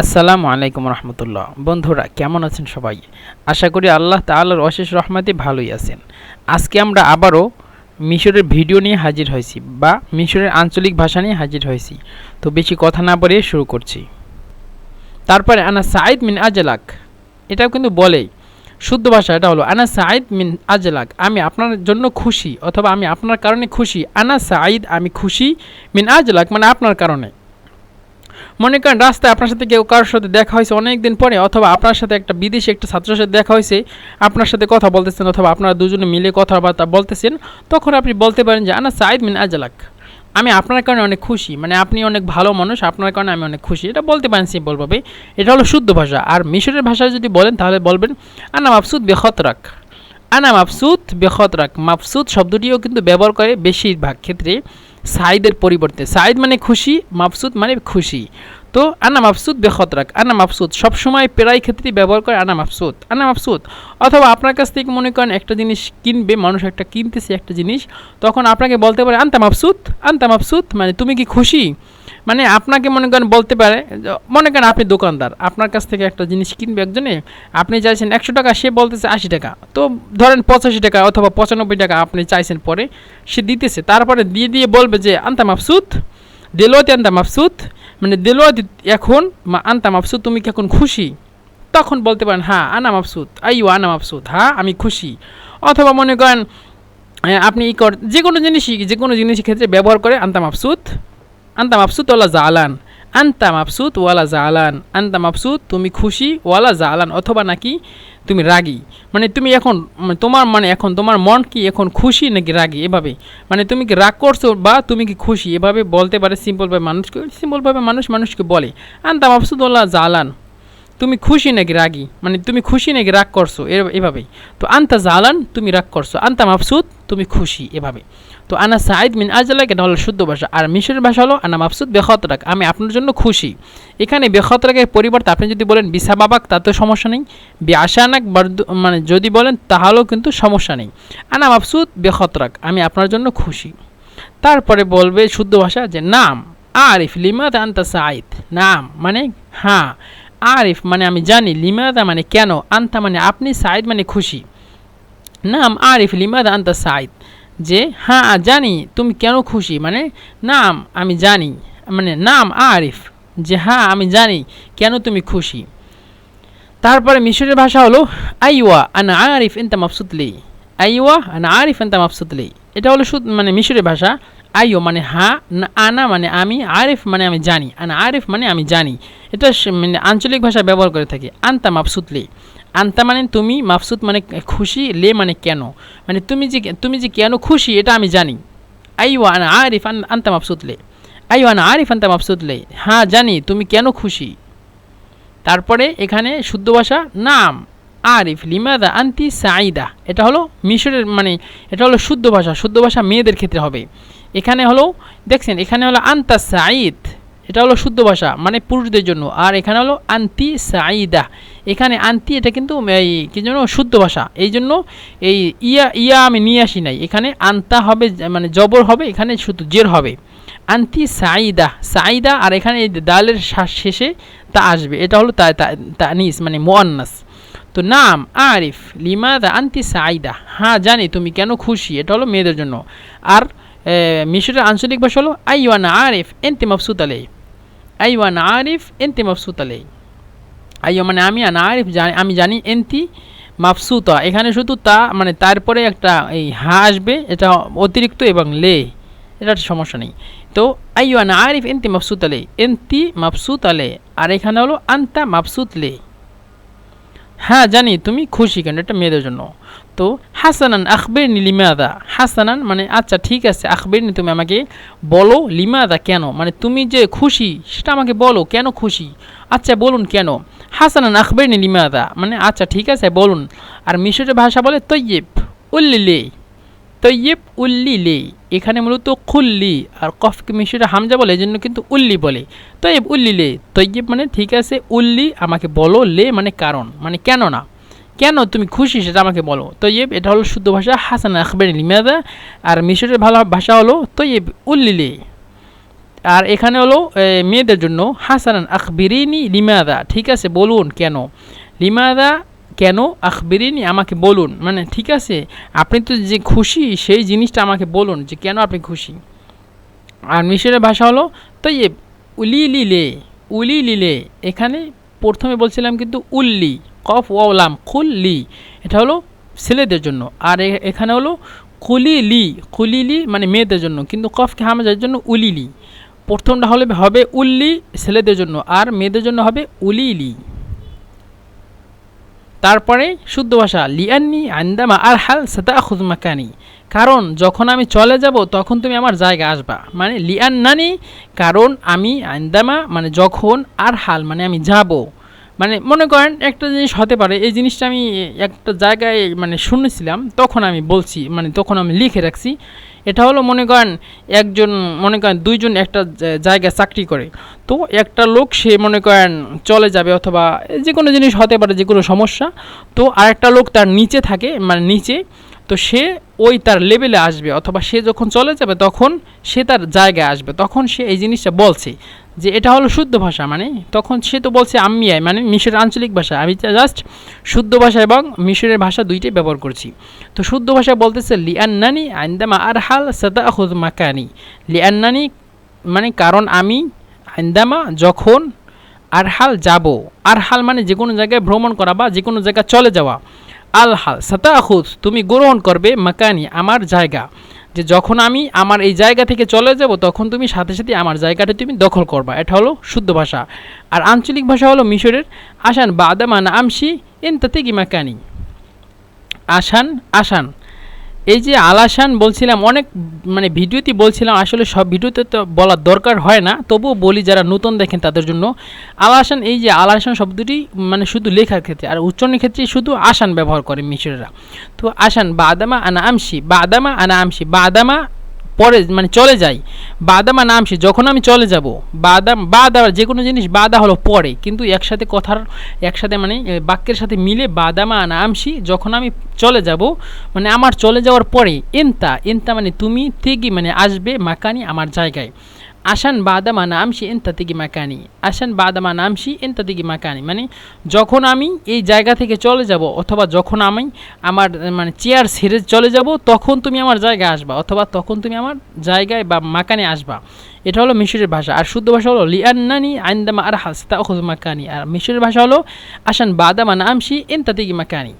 আসসালামু আলাইকুম রহমতুল্লাহ। বন্ধুরা, কেমন আছেন সবাই? আশা করি আল্লাহ তাআলার অশেষ রহমাতে ভালোই আছেন। আজকে আমরা আবারও মিশরের ভিডিও নিয়ে হাজির হয়েছি বা মিশরের আঞ্চলিক ভাষা নিয়ে হাজির হয়েছি। তো বেশি কথা না বলে শুরু করছি। তারপরে আনা সাঈদ মিন আজলাক। এটাও কিন্তু বলে শুদ্ধ ভাষা এটা হলো, আনা সাঈদ মিন আজলাক, আমি আপনার জন্য খুশি, অথবা আমি আপনার কারণে খুশি। আনা সাঈদ, আমি খুশি, মিন আজলাক মানে আপনার কারণে। মনে করেন রাস্তায় আপনার সাথে কেউ কারোর সাথে দেখা হয়েছে অনেক দিন পরে, অথবা আপনার সাথে একটা বিদেশি একটা ছাত্রের সাথে দেখা হয়েছে, আপনার সাথে কথা বলতেছেন অথবা আপনারা দুজনে মিলে কথাবার্তা বলতেছেন, তখন আপনি বলতে পারেন যে, আনা সাইদ মিন আজালাক। আমি আপনার কারণে অনেক খুশি মানে আপনি অনেক ভালো মানুষ, আপনার কারণে আমি অনেক খুশি। এটা বলতে পারেন সিম্পলভাবে, এটা হলো শুদ্ধ ভাষা। আর মিশরের ভাষায় যদি বলেন, তাহলে বলবেন, আনা মাফসুদ বেখতরাক। আনা মাফসুদ বেখতরাক। মাফসুদ শব্দটিও কিন্তু ব্যবহার করে বেশিরভাগ ক্ষেত্রে সাইদের পরিবর্তে। সাইদ মানে খুশি, মাফসুদ মানে খুশি। তো আনা মাফসুদ বেখতরাক। আনা মাফসুদ, সবসময় প্রায় ক্ষেত্রেই ব্যবহার করে আনা মাফসুদ। আনা মাফসুদ, অথবা আপনার কাছ থেকে মনে করেন একটা জিনিস কিনবে, মানুষ একটা কিনতেছে একটা জিনিস, তখন আপনাকে বলতে পারে, আনতা মাফসুদ আনতা মাফসুদ মানে তুমি কি খুশি? মানে আপনাকে মনে করেন বলতে পারে মনে করেন আপনি দোকানদার, আপনার কাছ থেকে একটা জিনিস কিনবে একজনে, আপনি চাইছেন একশো টাকা, সে বলতেছে আশি টাকা। তো ধরেন পঁচাশি টাকা অথবা পঁচানব্বই টাকা আপনি চাইছেন পরে, সে দিতেছে। তারপরে দিয়ে দিয়ে বলবে যে, আনতা মাফসুদ দিলোয়াতি আনতা মাফসুদ মানে দেলোয়াদি এখন মা আনতাম মাফসুদ, তুমি কি এখন খুশি? তখন বলতে পারেন হ্যাঁ আনা মাফসুদ। আইও আনা মাফসুদ হ্যাঁ আমি খুশি। অথবা মনে করেন আপনি ই কর, যে কোনো জিনিসই, যে কোনো জিনিসের ক্ষেত্রে ব্যবহার করে আনতাম মাফসুদ। আন্তা মাফসুদ ওলা জালান। আন্তা মাফসুদ ওয়ালা জালান। আন্তা মাফসুদ তুমি খুশি, ওয়ালা জালান, অথবা নাকি তুমি রাগি। মানে তুমি এখন তোমার মানে এখন, তোমার মন কি এখন খুশি নাকি রাগি? এভাবে। মানে তুমি কি রাগ করছ বা তুমি কি খুশি? এভাবে বলতে পারে সিম্পলভাবে মানুষকে সিম্পলভাবে মানুষ মানুষকে বলে। আন্তা মাফসুদ ওয়ালা জালান। তুমি খুশি নাকি রাগি? মানে তুমি খুশি নাকি রাগ করছ? এভাবেই। তো আন্তা জালান, তুমি রাগ করছ। আন্তা মাফসুদ, তুমি খুশি, এভাবে। তো আনা সাইদ মিন আজলাক এটা হলো শুদ্ধ ভাষা? আর মিশরের ভাষা হলো আনা মাফসুদ বেখতরাক। আমি আপনার জন্য খুশি। এখানে বেখতরাকের পরিবর্তে আপনি যদি বলেন বিসা বাবাক তাতেও সমস্যা নেই। বি আশানাক মানে যদি বলেন তাহলেও কিন্তু সমস্যা নেই। আনা মাফসুদ বেখতরাক। আমি আপনার জন্য খুশি। তারপরে বলবে শুদ্ধ ভাষা যে, নাম। আরিফ লিমাদ আন্তা সাইদ নাম মানে হ্যাঁ। আরিফ মানে আমি জানি, লিমাদা মানে কেন, আন্তা মানে আপনি সাইদ মানে খুশি। নাম আরিফ, লিমাদা, আন্তা সাইদ যে হ্যাঁ জানি, তুমি কেন খুশি? মানে নাম আমি জানি মানে নাম আরিফ। যে হ্যাঁ আমি জানি, কেন তুমি খুশি? তারপরে মিশরের ভাষা হলো, আইওয়া, আনা আরিফ এনতা মাফসুদলি আইওয়া, আনা আরিফ এনতা মাফসুদলি এটা হলো মানে মিশরের ভাষা। আইও মানে হ্যাঁ আনা মানে আমি, আরিফ মানে আমি জানি, আনা, আরিফ মানে আমি জানি। এটা মানে আঞ্চলিক ভাষা ব্যবহার করে থাকি। আন্তা মাফসুদলি আন্তা মানে তুমি মাফসুদ মানে খুশি, লে মানে কেন? মানে তুমি যে তুমি যে কেন খুশি, এটা আমি জানি। আইও আনা আরিফ আন্তা মাফসুদ লে। আইও আনা আরিফ আন্তা মাফসুদ লে। হ্যাঁ জানি, তুমি কেন খুশি? তারপরে এখানে শুদ্ধ ভাষা, নাম। আরিফ, লিমাদা আন্তি সাইদা এটা হলো মিশরের মানে এটা হলো শুদ্ধ ভাষা শুদ্ধ ভাষা মেয়েদের ক্ষেত্রে হবে। এখানে হলো, দেখছেন, এখানে হলো আন্তা সাইদ এটা হলো শুদ্ধ ভাষা মানে পুরুষদের জন্য। আর এখানে হলো আন্তি সাইদা এখানে আন্তি, এটা কিন্তু এই, কী জন্য শুদ্ধ ভাষা। এই জন্য এই ইয়া ইয়া আমি নিয়ে আসি নাই। এখানে আন্তা হবে মানে জবর হবে, এখানে শুধু জের হবে। আন্তি সাইদা সাইদা আর এখানে এই দালের শ্বাস শেষে তা আসবে। এটা হলো তা, তানিস মানে মোয়ান্নাস। তো নাম, আরিফ, লিমাদা আন্তি সাইদা হ্যাঁ জানি, তুমি কেন খুশি? এটা হলো মেয়েদের জন্য। আর মিশরের আঞ্চলিক ভাষা হলো আইওয়ানা আরিফ এনতে মফসুদ আলাই আইওয়ান আরিফ এনতি মাফসুত আলাই আইও মানে আমি আনা আরিফ জানি, আমি জানি এনতি মাফসুতা। এখানে শুধু তা মানে তারপরে একটা এই হা আসবে, এটা অতিরিক্ত এবং লে এটা সমস্যা নেই। তো আইওয়ান আরিফ এনতি মাফসুত আলে এনতি মাফসুত আলে আর এখানে হলো আন্তা মাফসুত লে। হ্যাঁ জানি, তুমি খুশি কেন? এটা মেয়েদের জন্য। তো, হাসানান আখবের নি লিমাদা। হাসানান মানে আচ্ছা ঠিক আছে আখবের নি তুমি আমাকে বলো লিমাদা কেন? মানে তুমি যে খুশি, সেটা আমাকে বলো, কেন খুশি? আচ্ছা বলুন কেন? হাসানান আখবের নি লিমাদা। মানে আচ্ছা ঠিক আছে, বলুন। আর মিশরের ভাষা বলে তৈয়েব, উল্লিলে। তৈয়েব উল্লিলে এখানে মূলত খুল্লি আর কফকে মিশরে হামজা বলে এই জন্য কিন্তু উল্লি বলে। তৈয়েব উল্লিলে তৈয়েব মানে ঠিক আছে, উল্লি আমাকে বলো, লে মানে কারণ মানে কেন না? কেন তুমি খুশি সেটা আমাকে বলো। তৈব এটা হলো শুদ্ধ ভাষা, হাসান আখবের লিমাদা আর মিশরের ভালো ভাষা হলো তৈব উল্লিলে আর এখানে হলো মেয়েদের জন্য হাসানান আখবিরিনি লিমাদা ঠিক আছে, বলুন কেন? লিমাদা কেন? আখবিরিনি, আমাকে বলুন। মানে ঠিক আছে? আপনি তো যে খুশি, সেই জিনিসটা আমাকে বলুন যে কেন আপনি খুশি? আর মিশরের ভাষা হলো তৈব উলি লিলে উলি লিলে। এখানে প্রথমে বলছিলাম কিন্তু উল্লি, কফ ওয়ালাম কুল্লি এটা হলো ছেলেদের জন্য। আর এখানে হলো কুলিলি কুলিলি মানে মেয়েদের জন্য। কিন্তু কফকে হামাজার জন্য উলিলি। প্রথমটা হলে হবে উল্লি, ছেলেদের জন্য। আর মেয়েদের জন্য হবে উলিলি। তারপরে শুদ্ধ ভাষা লিয়ান্নি আন্দামা আর হাল সাতা কানি কারণ যখন আমি চলে যাব, তখন তুমি আমার জায়গা আসবা। মানে লিয়ান্নানি কারণ আমি আন্দামা মানে যখন আর হাল মানে আমি যাব। মানে মনে করেন একটা জিনিস হতে পারে, এই জিনিসটা আমি একটা জায়গায় মানে শুনেছিলাম, তখন আমি বলছি মানে তখন আমি লিখে রাখছি। এটা হলো মনে করেন একজন, মনে করেন দুইজন একটা জায়গায় চাকরি করে। তো একটা লোক সে মনে করেন চলে যাবে অথবা যে কোনো জিনিস হতে পারে, যে কোনো সমস্যা। তো আরেকটা লোক তার নিচে থাকে মানে নিচে তো সে ওই তার লেভেলে আসবে অথবা সে যখন চলে যাবে তখন সে তার জায়গায় আসবে। তখন সে এই জিনিসটা বলছে যে, এটা হলো শুদ্ধ ভাষা মানে? তখন সে তো বলছে আম্মিয়ায় মানে মিশরের আঞ্চলিক ভাষা। আমি জাস্ট শুদ্ধ ভাষা এবং মিশরের ভাষা দুইটাই ব্যবহার করছি। তো শুদ্ধ ভাষা বলতেছে লিয়ান্নানি আন্দামা আর হাল সাদা আহুদ মাকানি। লিয়ান্নানি মানে কারণ আমি আন্দামা যখন আর হাল যাব। আর হাল মানে যে কোনো জায়গায় ভ্রমণ করা বা যে কোনো জায়গায় চলে যাওয়া। আল হাল সাতা আহুদ তুমি গ্রহণ করবে মাকানি, আমার জায়গা। যে যখন আমি আমার এই জায়গা থেকে চলে যাব, তখন তুমি সাথে সাথে আমার জায়গাটা তুমি দখল করবা। এটা হলো শুদ্ধ ভাষা। আর আঞ্চলিক ভাষা হলো মিশরের আসান বা আদামান আমসি এন তাতে কি মাকানি। আসান আসান এই যে আলাসান বলছিলাম, অনেক মানে ভিডিওতে বলছিলাম, আসলে সব ভিডিওতে তো বলার দরকার হয় না, তবুও বলি যারা নতুন দেখেন তাদের জন্য আলাসান এই যে আলাসান শব্দটি মানে শুধু লেখার ক্ষেত্রে, আর উচ্চারণের ক্ষেত্রে শুধু আসান ব্যবহার করে মিশরেরা। তো আসান বাদামা আনা আমসি বাদামা আনা আমসি বা আদামা পরে মানে চলে যাই। বাদামা নাম সে, যখন আমি চলে যাব বাদাম বাদা যে কোনো জিনিস, বাদা হলো পরে। কিন্তু একসাথে কথার, একসাথে মানে বাক্যের সাথে মিলে বাদামা নামসি যখন আমি চলে যাব মানে আমার চলে যাওয়ার পরে, এনতা এনতা মানে তুমি, তেগি মানে আসবে মাকানি আমার জায়গায়। আসান বাদামা নামসি এনতা তেগি মাকানি আসান বাদামা নামসি এনতা তেগি মাকানি মানে যখন আমি এই জায়গা থেকে চলে যাব অথবা যখন আমি আমার মানে চেয়ার ছেড়ে চলে যাব তখন তুমি আমার জায়গায় আসবা অথবা তখন তুমি আমার জায়গায় বা মাকানে আসবা এটা হলো মিশরের ভাষা আর শুদ্ধ ভাষা হলো লিয়ান্নানি আইন্দামা আর হাস্তা অখুজ মাকানি আর মিশরের ভাষা হলো আসান বাদামা নামসি এনতা তেগি মাকানি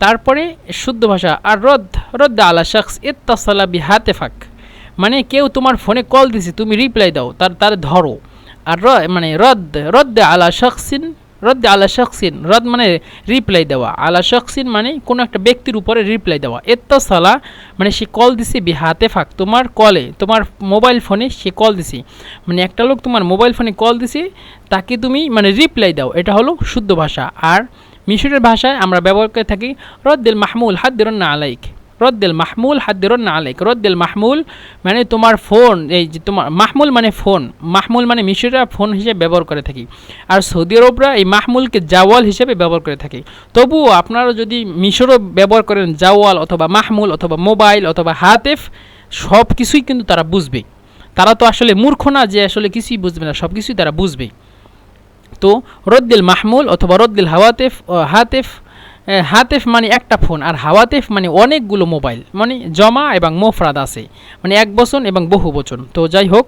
তারপরে শুদ্ধ ভাষা আর রদ রদ্দ আলা শখস ইত্তাসালা বি হাতেফাক মানে কেউ তোমার ফোনে কল দিছে, তুমি রিপ্লাই দাও, তার তার ধরো। আর র মানে রদ রদ্দ আলা শখসিন রদ্দ আলা শখসিন, রদ মানে রিপ্লাই দেওয়া। আলা শখসিন মানে কোনো একটা ব্যক্তির উপরে রিপ্লাই দেওয়া। সালা মানে সে কল দিছে বি হাতেফাক তোমার কলে তোমার মোবাইল ফোনে সে কল দিছে। মানে একটা লোক তোমার মোবাইল ফোনে কল দিছে, তাকে তুমি মানে রিপ্লাই দাও। এটা হলো শুদ্ধ ভাষা। আর মিশরের ভাষায় আমরা ব্যবহার করে থাকি, রদ্দিল মাহমুল হাদ্দিরন্না আলাইক। রদ্দিল মাহমুল হাদ্দিরন্না আলাইক। রদ্দিল মাহমুল মানে তোমার ফোন, এই যে তোমার, মাহমুল মানে ফোন, মাহমুল মানে মিশররা ফোন হিসেবে ব্যবহার করে থাকি। আর সৌদি আরবরা এই মাহমুলকে জাওয়াল হিসেবে ব্যবহার করে থাকে। তবুও আপনারা যদি মিশরও ব্যবহার করেন জাওয়াল অথবা মাহমুল অথবা মোবাইল অথবা হাতেফ, সব কিছুই কিন্তু তারা বুঝবে। তারা তো আসলে মূর্খ না যে আসলে কিছুই বুঝবে না, সব কিছুই তারা বুঝবে। তো রদ্দিল মাহমুল অথবা রদ্দিল হাওয়াতেফ হাতেফ হাতেফ মানে একটা ফোন আর হাওয়াতেফ মানে অনেকগুলো মোবাইল মানে জমা এবং মোফরাদ আছে মানে এক বচন এবং বহু বচন তো যাই হোক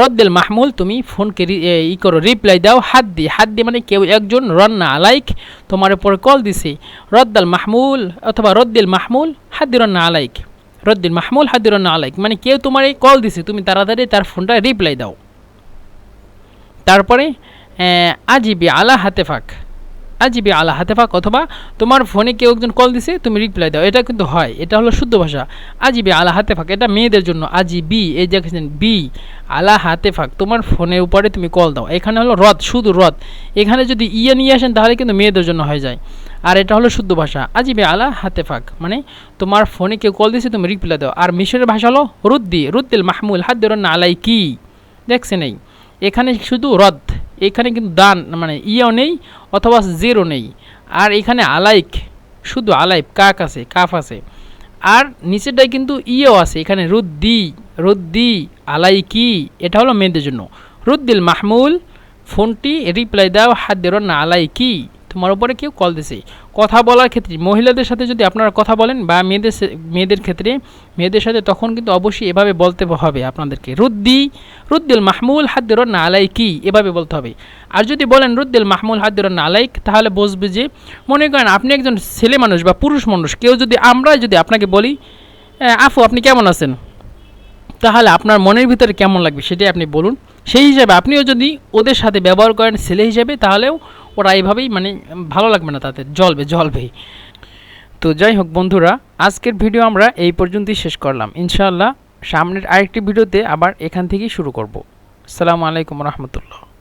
রদ্দিল মাহমুল, তুমি ফোনকে ই করো রিপ্লাই দাও, হাত দিয়ে হাত দিয়ে মানে কেউ একজন রন্না আলাইক তোমার উপরে কল দিছে রদ্দাল মাহমুল অথবা রদ্দিল মাহমুল, হাত দিয়ে রন্না আলাইক রদ্দিল মাহমুল, হাত দিয়ে রন্না আলাইক মানে কেউ তোমার এই কল দিছে, তুমি তাড়াতাড়ি তার ফোনটা রিপ্লাই দাও। তারপরে আজিবি আলা হাতেফাক আজিবি আলা হাতেফাক অথবা তোমার ফোনে কেউ একজন কল দিছে, তুমি রিপ্লাই দাও। এটা কিন্তু হয়, এটা হলো শুদ্ধ ভাষা। আজিবি আলা হাতেফাক এটা মেয়েদের জন্য। আজি বি এই দেখেছেন, বি, আলা হাতেফাক তোমার ফোনের উপরে তুমি কল দাও। এখানে হলো রদ, শুধু রদ। এখানে যদি ইয়ে নিয়ে আসেন, তাহলে কিন্তু মেয়েদের জন্য হয়ে যায়। আর এটা হলো শুদ্ধ ভাষা। আজিবি আলা হাতেফাক মানে তোমার ফোনে কেউ কল দিছে, তুমি রিপ্লাই দাও। আর মিশরের ভাষা হলো রুদ্দি, রুদ্দিল মাহমুল হাদ্দিরন্না আলাই কি দেখছে নেই এখানে শুধু রদ। এখানে কিন্তু দান মানে ইয়েও নেই অথবা জিরো নেই। আর এখানে আলাইক, শুধু আলাইক, কাক আছে, কাফ আছে। আর নিচেরটায় কিন্তু ইয়েও আছে, এখানে রুদ্দি রুদ্দি আলাই কি এটা হলো মেয়েদের জন্য। রুদ্দিল মাহমুল, ফোনটি রিপ্লাই দাও, হাত দেরো না আলাই কি তোমার উপরে কেউ কল দিছে। কথা বলার ক্ষেত্রে মহিলাদের সাথে যদি আপনারা কথা বলেন বা মেয়েদের মেয়েদের ক্ষেত্রে মেয়েদের সাথে তখন কিন্তু অবশ্যই এভাবে বলতে হবে আপনাদেরকে। রুদ্দি রুদ্দিল মাহমুল হাত দেরো না আলাই কি এভাবে বলতে হবে। আর যদি বলেন রুদ্দিল মাহমুল হাত দেরো না আলাইক তাহলে বুঝবে যে মনে করেন আপনি একজন ছেলে মানুষ বা পুরুষ মানুষ কেউ যদি আমরা যদি আপনাকে বলি "এ, আফু আপনি কেমন আছেন? তাহলে আপনার মনের ভিতরে কেমন লাগবে সেটাই আপনি বলুন। সেই হিসাবে আপনিও যদি ওদের সাথে ব্যবহার করেন ছেলে হিসাবে, তাহলেও ওরা এইভাবেই মানে ভালো লাগবে না তাদের জলবে জলবেই তো যাই হোক বন্ধুরা, আজকের ভিডিও আমরা এই পর্যন্তই শেষ করলাম। ইনশাআল্লাহ সামনের আরেকটি ভিডিওতে আবার এখান থেকেই শুরু করব। আসসালামু আলাইকুম রহমতুল্লাহ।